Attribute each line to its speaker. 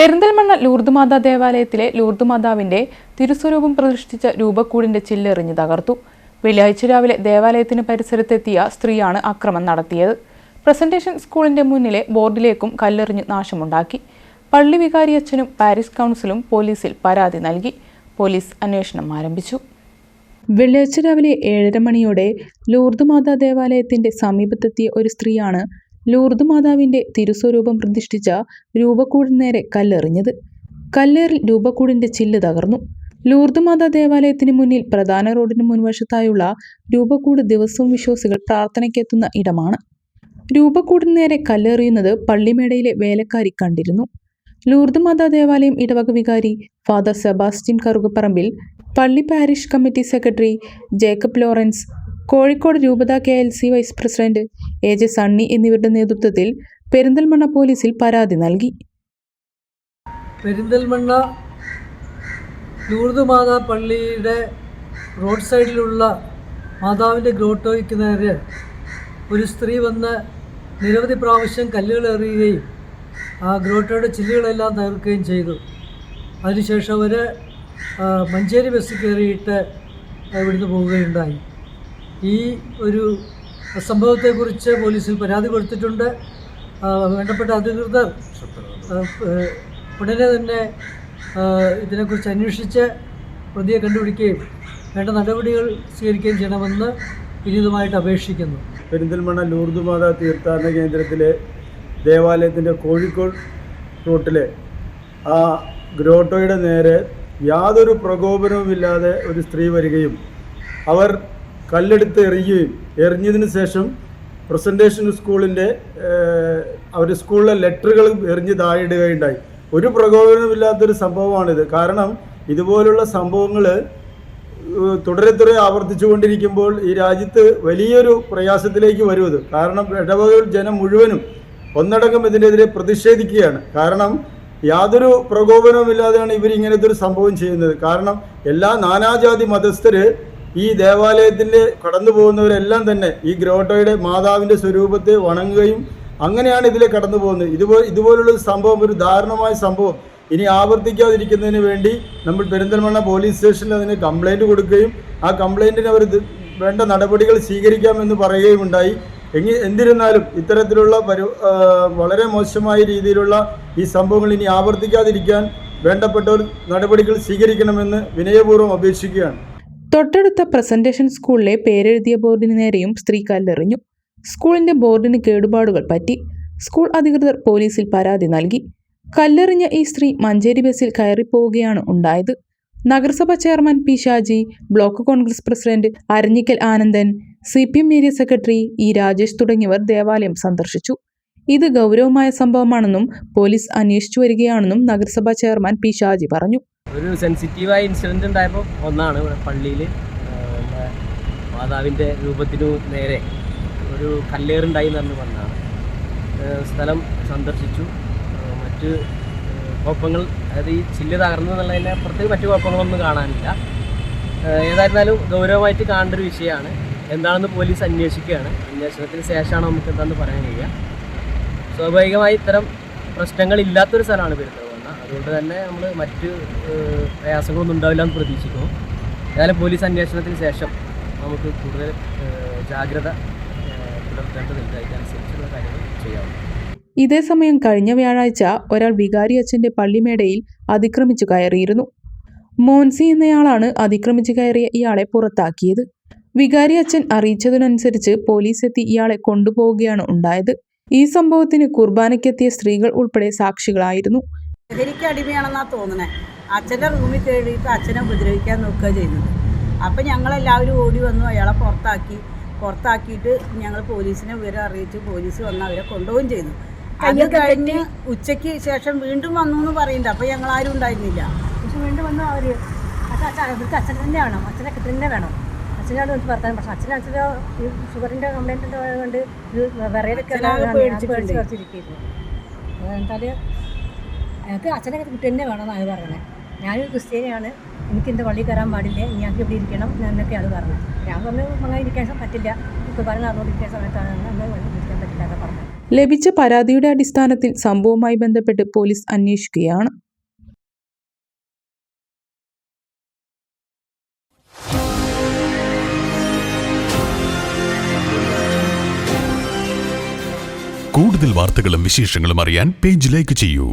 Speaker 1: പെരിന്തൽമണ്ണ ലൂർദുമാതാ ദേവാലയത്തിലെ ലൂർദുമാതാവിന്റെ തിരുസ്വരൂപം പ്രതിഷ്ഠിച്ച രൂപക്കൂടിന്റെ ചില്ലെറിഞ്ഞ് തകർത്തു. വെള്ളിയാഴ്ച രാവിലെ ദേവാലയത്തിന് പരിസരത്തെത്തിയ സ്ത്രീയാണ് അക്രമം നടത്തിയത്. പ്രസന്റേഷൻ സ്കൂളിന്റെ മുന്നിലെ ബോർഡിലേക്കും കല്ലെറിഞ്ഞ് നാശമുണ്ടാക്കി. പള്ളി വികാരിയച്ഛനും പാരീസ് കൗൺസിലും പോലീസിൽ പരാതി നൽകി. പോലീസ് അന്വേഷണം ആരംഭിച്ചു. വെള്ളിയാഴ്ച രാവിലെ ഏഴര മണിയോടെ ലൂർദ്മാതാ ദേവാലയത്തിന്റെ സമീപത്തെത്തിയ ഒരു സ്ത്രീയാണ് ലൂർദ് മാതാവിന്റെ തിരുസ്വരൂപം പ്രതിഷ്ഠിച്ച രൂപക്കൂടിന് നേരെ കല്ലെറിഞ്ഞത്. കല്ലേറിൽ രൂപക്കൂടിന്റെ ചില്ല് തകർന്നു. ലൂർദ് മാതാ ദേവാലയത്തിന് മുന്നിൽ പ്രധാന റോഡിന് മുൻവശത്തായുള്ള രൂപക്കൂട് ദിവസവും വിശ്വാസികൾ പ്രാർത്ഥനയ്ക്കെത്തുന്ന ഇടമാണ്. രൂപക്കൂടിന് നേരെ കല്ലെറിയുന്നത് പള്ളിമേടയിലെ വേലക്കാരി കണ്ടിരുന്നു. ലൂർദ് മാതാ ദേവാലയം ഇടവക വികാരി ഫാദർ സെബാസ്റ്റ്യൻ കറുകപ്പറമ്പിൽ പള്ളി parish committee secretary Jacob Lawrence Kozhikode രൂപത K L C vice president A J Sunny എന്നിവരുടെ നേതൃത്വത്തിൽ പെരിന്തൽമണ്ണ പോലീസിൽ പരാതി നൽകി.
Speaker 2: പെരിന്തൽമണ്ണ ലൂർദ് മാതാ പള്ളിയുടെ റോഡ് സൈഡിലുള്ള മാതാവിന്റെ ഗ്രോട്ടോയ്ക്ക് നേരെ ഒരു സ്ത്രീ വന്ന് നിരവധി പ്രാവശ്യം കല്ലുകൾ എറിയുകയും ആ ഗ്രോട്ടോയുടെ ചില്ലുകളെല്ലാം തകർക്കുകയും ചെയ്തു. അതിനുശേഷം അവർ മഞ്ചേരി ബസ് കയറിയിട്ട് ഇവിടുന്ന് പോവുകയുണ്ടായി. ഈ ഒരു സംഭവത്തെക്കുറിച്ച് പോലീസിൽ പരാതി കൊടുത്തിട്ടുണ്ട്. വേണ്ടപ്പെട്ട അധികൃതർ ഉടനെ തന്നെ ഇതിനെക്കുറിച്ച് അന്വേഷിച്ച് പ്രതിയെ കണ്ടുപിടിക്കുകയും വേണ്ട നടപടികൾ സ്വീകരിക്കുകയും ചെയ്യണമെന്ന് വിനീതമായിട്ട് അപേക്ഷിക്കുന്നു.
Speaker 3: പെരിന്തൽമണ്ണ ലൂർദ് മാതാ തീർത്ഥാടന കേന്ദ്രത്തിലെ ദേവാലയത്തിന്റെ കോഴിക്കോട് റൂട്ടിലെ ആ ഗ്രോട്ടോയുടെ നേരെ യാതൊരു പ്രകോപനവുമില്ലാതെ ഒരു സ്ത്രീ വരികയും അവർ കല്ലെടുത്ത് എറിയുകയും എറിഞ്ഞതിന് ശേഷം പ്രസന്റേഷൻ സ്കൂളിന്റെ അവർ സ്കൂളിലെ ലെറ്ററുകൾ എറിഞ്ഞ് താഴെയിടുകയുണ്ടായി. ഒരു പ്രകോപനമില്ലാത്തൊരു സംഭവമാണിത്. കാരണം ഇതുപോലുള്ള സംഭവങ്ങൾ തുടരെ തുടരെ ആവർത്തിച്ചുകൊണ്ടിരിക്കുമ്പോൾ ഈ രാജ്യത്ത് വലിയൊരു പ്രയാസത്തിലേക്ക് വരുവത്. കാരണം ഇടവകൾ ജനം മുഴുവനും ഒന്നടങ്കം ഇതിനെതിരെ പ്രതിഷേധിക്കുകയാണ്. കാരണം യാതൊരു പ്രകോപനവുമില്ലാതെയാണ് ഇവർ ഇങ്ങനത്തെ ഒരു സംഭവം ചെയ്യുന്നത്. കാരണം എല്ലാ നാനാജാതി മതസ്ഥര് ഈ ദേവാലയത്തിന്റെ കടന്നു പോകുന്നവരെല്ലാം തന്നെ ഈ ഗ്രോട്ടോയുടെ മാതാവിന്റെ സ്വരൂപത്തെ വണങ്ങുകയും അങ്ങനെയാണ് ഇതിലെ കടന്നു പോകുന്നത്. ഇതുപോലെ ഇതുപോലുള്ള സംഭവം ഒരു ദാരുണമായ സംഭവം ഇനി ആവർത്തിക്കാതിരിക്കുന്നതിന് വേണ്ടി നമ്മൾ പെരിന്തൽമണ്ണ പോലീസ് സ്റ്റേഷനിൽ അതിന് കംപ്ലൈന്റ് കൊടുക്കുകയും ആ കംപ്ലൈന്റിന് അവർ വേണ്ട നടപടികൾ സ്വീകരിക്കാമെന്ന് പറയുകയും ഉണ്ടായി എങ്കിൽ എന്നിരുന്നാലും ഇത്തരത്തിലുള്ള പരു വളരെ മോശമായ രീതിയിലുള്ള ഈ സംഭവങ്ങൾ ഇനി ആവർത്തിക്കാതിരിക്കാൻ വേണ്ടപ്പെട്ടവർ നടപടികൾ സ്വീകരിക്കണമെന്ന് വിനയപൂർവം അപേക്ഷിക്കുകയാണ്.
Speaker 1: തൊട്ടടുത്ത പ്രസന്റേഷൻ സ്കൂളിലെ പേരെഴുതിയ ബോർഡിന് നേരെയും സ്ത്രീ കല്ലെറിഞ്ഞു സ്കൂളിന്റെ ബോർഡിന് കേടുപാടുകൾ പറ്റി സ്കൂൾ അധികൃതർ പോലീസിൽ പരാതി നൽകി. കല്ലെറിഞ്ഞ ഈ സ്ത്രീ മഞ്ചേരി ബസ്സിൽ കയറിപ്പോവുകയാണ് ഉണ്ടായത്. നഗരസഭ chairman P Shaji block Congress president Aranjikkal Anandan C P M area secretary E Rajesh തുടങ്ങിയവർ ദേവാലയം സന്ദർശിച്ചു. ഇത് ഗൗരവമായ സംഭവമാണെന്നും പോലീസ് അന്വേഷിച്ചു വരികയാണെന്നും നഗരസഭാ ചെയർമാൻ പി ഷാജി പറഞ്ഞു.
Speaker 4: ഒരു സെൻസിറ്റീവായ ഇൻസിഡന്റ് ഉണ്ടായപ്പോൾ ഒന്നാണ് ഇവിടെ പള്ളിയിൽ മാതാവിന്റെ രൂപത്തിനു നേരെ ഒരു കല്ലേറുണ്ടായി എന്ന് വന്നാണ് സ്ഥലം സന്ദർശിച്ചു. മറ്റ് കുഴപ്പങ്ങൾ അതായത് ഈ ചില്ല് തകർന്നു എന്നുള്ളതിന്റെ അപ്പുറത്ത് മറ്റു കുഴപ്പങ്ങളൊന്നും കാണാനില്ല. ഏതായിരുന്നാലും ഗൗരവമായിട്ട് കാണേണ്ട ഒരു വിഷയമാണ്. എന്താണെന്ന് പോലീസ് അന്വേഷിക്കുകയാണ്. അന്വേഷണത്തിന് ശേഷമാണ് നമുക്ക് എന്താണെന്ന് പറയാൻ കഴിയുക. സ്വാഭാവികമായി ഇത്തരം പ്രശ്നങ്ങൾ ഇല്ലാത്തൊരു സ്ഥലമാണ് പെരുന്തൽമണ്ണ അതുകൊണ്ട് തന്നെ നമ്മൾ മറ്റ് പ്രയാസങ്ങളൊന്നും ഉണ്ടാവില്ല എന്ന് പ്രതീക്ഷിക്കുന്നു. ഏതായാലും പോലീസ് അന്വേഷണത്തിന് ശേഷം നമുക്ക് കൂടുതൽ ജാഗ്രത പുലർത്തേണ്ടതുണ്ട് അതിനനുസരിച്ചുള്ള കാര്യങ്ങൾ ചെയ്യാവുന്നു
Speaker 1: ഇതേസമയം കഴിഞ്ഞ വ്യാഴാഴ്ച ഒരാൾ വികാരി അച്ഛന്റെ പള്ളിമേടയിൽ അതിക്രമിച്ചു കയറിയിരുന്നു. മോൻസി എന്നയാളാണ് അതിക്രമിച്ചു കയറിയ ഇയാളെ പുറത്താക്കിയത്. വികാരി അച്ഛൻ അറിയിച്ചതിനനുസരിച്ച് പോലീസ് എത്തി ഇയാളെ കൊണ്ടുപോവുകയാണ് ഉണ്ടായത്. ഈ സംഭവത്തിന് കുർബാനയ്ക്കെത്തിയ സ്ത്രീകൾ ഉൾപ്പെടെ സാക്ഷികളായിരുന്നു.
Speaker 5: ലഹരിക്ക് അടിമയാണെന്നാ തോന്നണേ. അച്ഛന്റെ റൂമിൽ കയറിയിട്ട് അച്ഛനെ ഉപദ്രവിക്കാൻ നോക്കുക ചെയ്യുന്നത്. അപ്പം ഞങ്ങളെല്ലാവരും ഓടി വന്നു അയാളെ പുറത്താക്കി. പുറത്താക്കിയിട്ട് ഞങ്ങൾ പോലീസിനെ വിവരം അറിയിച്ചു പോലീസ് വന്ന് അവരെ കൊണ്ടുപോവുകയും ചെയ്തു. അത് കഴിഞ്ഞ് ഉച്ചയ്ക്ക് ശേഷം വീണ്ടും വന്നു എന്ന് പറയുന്നുണ്ട്. അപ്പം ഞങ്ങൾ ആരും ഉണ്ടായിരുന്നില്ല.
Speaker 6: പക്ഷെ വീണ്ടും വന്നു അവർ അവർക്ക് അച്ഛൻ തന്നെ വേണം. അച്ഛനെ തന്നെ വേണം. അച്ഛനാണ് വിളിച്ച് വർത്താനം പക്ഷെ അച്ഛൻ അച്ഛന്റെ ഈ ഷുഗറിന്റെ കംപ്ലൈന്റ് കൊണ്ട് വിറയിലൊക്കെ
Speaker 5: പേടിച്ച്.
Speaker 6: പേടിച്ച് കുറച്ചിരിക്കുന്നു എന്തായാൽ ഞങ്ങൾക്ക് അച്ഛനെ കിട്ടി തന്നെ വേണമെന്നാണ് പറയുന്നത് ഞാനൊരു ക്രിസ്ത്യാനിയാണ്. എനിക്ക് എന്റെ വള്ളി കയറാൻ പാടില്ല? ഞാൻ ഇവിടെ ഇരിക്കണം എന്നൊക്കെ അത് പറഞ്ഞു. ഞാൻ പറഞ്ഞു അങ്ങനെ ഇരിക്കാൻ പറ്റില്ല. ഇപ്പോൾ പറഞ്ഞ നടന്നുകൊണ്ടിരിക്കുന്ന സമയത്താണ് അന്ന് ഇരിക്കാൻ പറ്റില്ല എന്നൊക്കെ പറഞ്ഞത്
Speaker 1: ലഭിച്ച പരാതിയുടെ അടിസ്ഥാനത്തിൽ സംഭവവുമായി ബന്ധപ്പെട്ട് പോലീസ് അന്വേഷിക്കുകയാണ്.
Speaker 7: കൂടുതൽ വാർത്തകളും വിശേഷങ്ങളും അറിയാൻ പേജ് ലൈക്ക് ചെയ്യൂ.